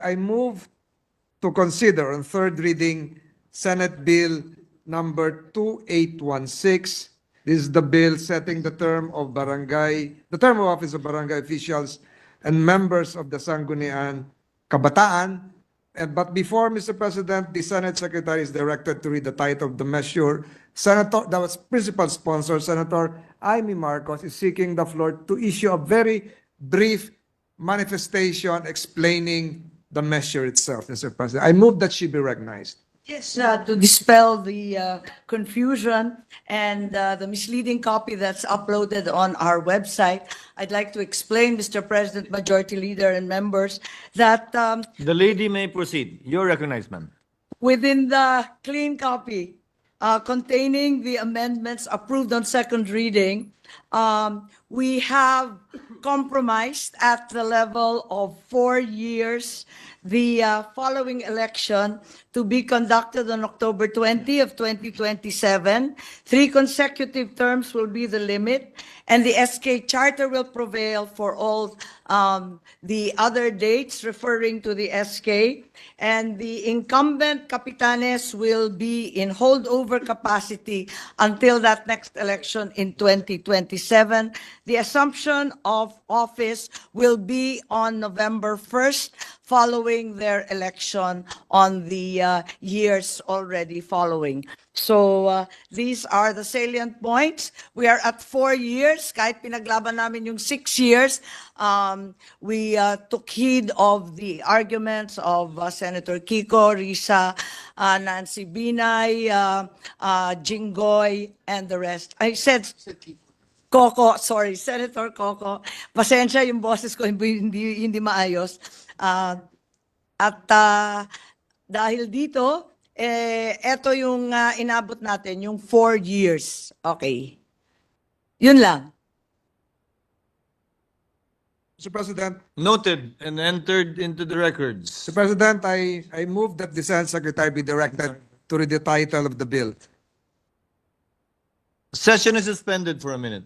I move to consider on third reading Senate Bill number 2816. This is the bill setting the term of barangay, the term of office of barangay officials and members of the Sangguniang Kabataan. And but before, Mr. President, the Senate Secretary is directed to read the title of the measure. Senator, was principal sponsor, Senator Amy Marcos is seeking the floor to issue a very brief manifestation explaining the measure itself, Mr. President. I move that she be recognized. Yes, uh, to dispel the uh, confusion and uh, the misleading copy that's uploaded on our website, I'd like to explain, Mr. President, Majority Leader, and members, that um, The lady may proceed. You're recognized, ma'am. within the clean copy uh, containing the amendments approved on second reading, um, we have compromised at the level of four years the uh, following election to be conducted on October 20 of 2027. Three consecutive terms will be the limit, and the SK Charter will prevail for all um, the other dates referring to the SK. And the incumbent capitanes will be in holdover capacity until that next election in 2027. The assumption of office will be on November 1st, following their election on the uh, years already following. So uh, these are the salient points. We are at four years, kahit pinaglaban namin yung six years. Um, we uh, took heed of the arguments of uh, Senator Kiko, Risa, uh, Nancy Binay, uh, uh, Jinggoy, and the rest. I said Coco, sorry, Senator Coco. Pasensya yung boses ko hindi hindi, maayos. Ah, at ah, dahil dito, eh eto yung ah, inabot natin, yung four years. Okay. Yun lang. Mr. President, Noted and entered into the records. Mr. President, I, I move that the Senate Secretary be directed to read the title of the bill. Session is suspended for a minute.